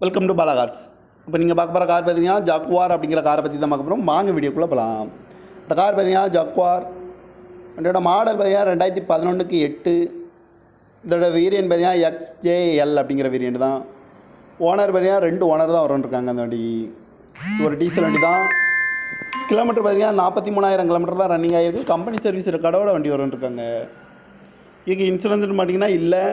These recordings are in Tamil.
வெல்கம் டு பாலா கார்ஸ் இப்போ நீங்கள் பார்க்க போகிற கார் பார்த்தீங்கன்னா ஜக்வார் அப்படிங்கிற காரை பற்றி தான் பார்க்க போகிறோம் வாங்க வீடியோக்குள்ளே போகலாம் இந்த கார் பார்த்தீங்கன்னா ஜக்வார் இதோட மாடல் பார்த்தீங்கன்னா ரெண்டாயிரத்தி பதினொன்றுக்கு எட்டு. இதோட வேரியன்ட் பார்த்தீங்கன்னா எக்ஸ்ஜேஎல் அப்படிங்கிற வேரியன்ட் தான். ஓனர் பார்த்தீங்கன்னா ரெண்டு ஓனர் தான் வரன்ட்ருக்காங்க அந்த வண்டி. ஒரு டீசல் வண்டி தான். கிலோமீட்டர் பார்த்தீங்கன்னா நாற்பத்தி மூணாயிரம் கிலோமீட்டர் தான் ரன்னிங் ஆகிருக்கு கம்பெனி சர்வீஸ் கடவோட வண்டி வரன்ட்ருக்காங்க இதுக்கு இன்சூரன்ஸ்னு பார்த்தீங்கன்னா இல்லை.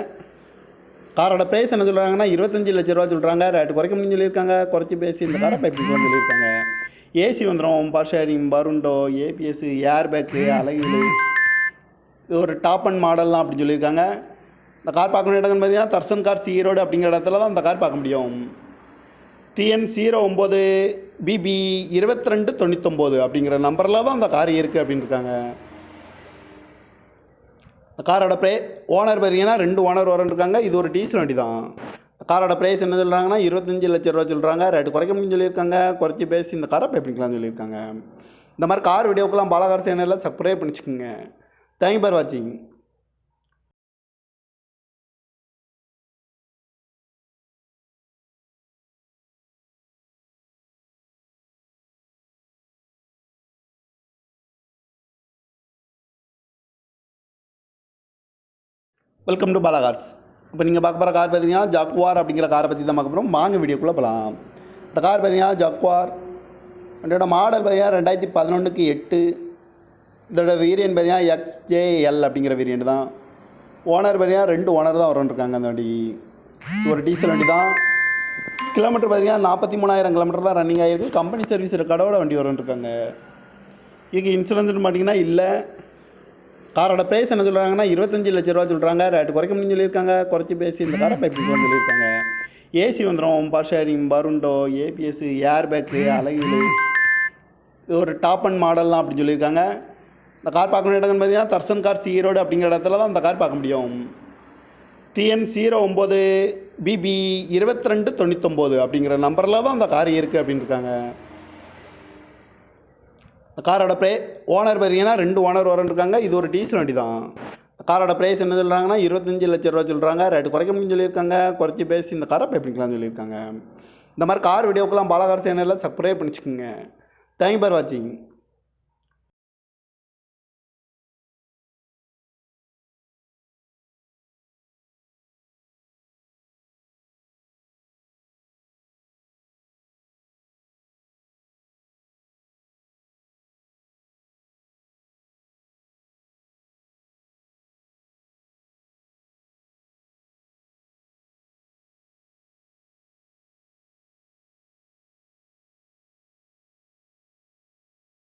காரோட ப்ரைஸ் என்ன சொல்கிறாங்கன்னா இருபத்தஞ்சி லட்ச ரூபா சொல்கிறாங்க ரேட்டு குறைக்க முடியும் சொல்லியிருக்காங்க. குறைச்சி பேசி இந்த காரை எப்படி சொல்லியிருக்காங்க. ஏசி வந்துடும் பவர் ஷேரிங் பருண்டோ ஏபிஎஸ் ஏர் பேக்கு அழகு இது ஒரு டாப் அண்ட் மாடல்லாம் அப்படின்னு சொல்லியிருக்காங்க. இந்த கார் பார்க்கணும் இடங்கள் பார்த்தீங்கன்னா தர்சன் கார் ஈரோடு அப்படிங்கிற இடத்துல தான் இந்த கார் பார்க்க முடியும். டிஎன் ஜீரோ ஒம்பது பிபி இருபத்தி ரெண்டு தொண்ணூத்தொம்பது அப்படிங்கிற நம்பரில் தான் அந்த கார் இருக்குது அப்படின்னு இருக்காங்க காரோட ப்ரே ஓனர் பார்த்தீங்கன்னா ரெண்டு ஓனர் வரன்ட்ருக்காங்க இது ஒரு டீசல் வண்டி தான் காரோட ப்ரைஸ் என்ன சொல்கிறாங்கன்னா இருபத்தஞ்சி லட்ச ரூபா சொல்கிறாங்க ரேட்டு குறைக்க முடியும் சொல்லியிருக்காங்க. குறைச்சி பேசி இந்த காரை பேப்பிக்கலாம்னு சொல்லியிருக்காங்க. இந்த மாதிரி கார் வீடியோக்கெல்லாம் பாலகார் சேனலில் சப்ஸ்கிரைப் பண்ணிச்சுக்கோங்க. தேங்க்யூ ஃபார் வாட்சிங் வெல்கம் டு பாலா கார்ஸ் இப்போ நீங்கள் பார்க்க போகிற கார் பார்த்தீங்கன்னா ஜக்வார் அப்படிங்கிற காரை பற்றி தான் பார்க்க போகிறோம் வாங்க வீடியோக்குள்ளே போகலாம் இந்த கார் பார்த்தீங்கன்னா ஜக்வார் இதோட மாடல் பார்த்தீங்கன்னா ரெண்டாயிரத்தி பதினொன்றுக்கு எட்டு. இதோட வேரியன்ட் பார்த்தீங்கன்னா எக்ஸ்ஜேஎல் அப்படிங்கிற வேரியன்ட் தான். ஓனர் பார்த்தீங்கன்னா ரெண்டு ஓனர் தான் வரன்ட்ருக்காங்க அந்த வண்டி. ஒரு டீசல் வண்டி தான். கிலோமீட்டர் பார்த்தீங்கன்னா நாற்பத்தி மூணாயிரம் கிலோமீட்டர் தான் ரன்னிங் ஆகிருக்கு கம்பெனி சர்வீஸ் கடவுட வண்டி வரன்ட்ருக்காங்க இதுக்கு இன்சூரன்ஸ்னு பார்த்தீங்கன்னா இல்லை. காரோட ப்ரைஸ் என்ன சொல்கிறாங்கன்னா இருபத்தஞ்சி லட்ச ரூபா சொல்கிறாங்க ரேட்டு குறைக்க முடியும் சொல்லியிருக்காங்க. குறைச்சி பேசி இந்த காரை பைப்பிக்கு சொல்லியிருக்காங்க. ஏசி வந்துடும் பவர் ஷேரிங் பருண்டோ ஏபிஎஸ் ஏர் பேக்கு அழகு இது ஒரு டாப் அண்ட் மாடல்லாம் அப்படின்னு சொல்லியிருக்காங்க. இந்த கார் பார்க்கணும் இடம்னு பார்த்தீங்கன்னா தர்சன் கார் ஈரோடு அப்படிங்கிற இடத்துல தான் அந்த கார் பார்க்க முடியும். டிஎன் ஜீரோ ஒம்பது பிபி இருபத்தி ரெண்டு தொண்ணூத்தொம்பது அப்படிங்கிற நம்பரில் தான் அந்த கார் இருக்குது அப்படின்னு இருக்காங்க காரோட ப்ரே ஓனர் பார்த்தீங்கன்னா ரெண்டு ஓனர் வரன்ட்ருக்காங்க இது ஒரு டீசல் வண்டி தான் காரோட ப்ரைஸ் என்ன சொல்கிறாங்கன்னா இருபத்தஞ்சி லட்ச ரூபா சொல்கிறாங்க ரேட்டு குறைக்க முடியும் சொல்லியிருக்காங்க. குறைச்சி பேசி இந்த காரை பைப்பிக்கலாம்னு சொல்லியிருக்காங்க. இந்த மாதிரி கார் வீடியோக்கெல்லாம் பாலகார் சேனலில் சப்ஸ்கிரைப் பண்ணிச்சுக்கோங்க. தேங்க்யூ ஃபார் வாட்சிங்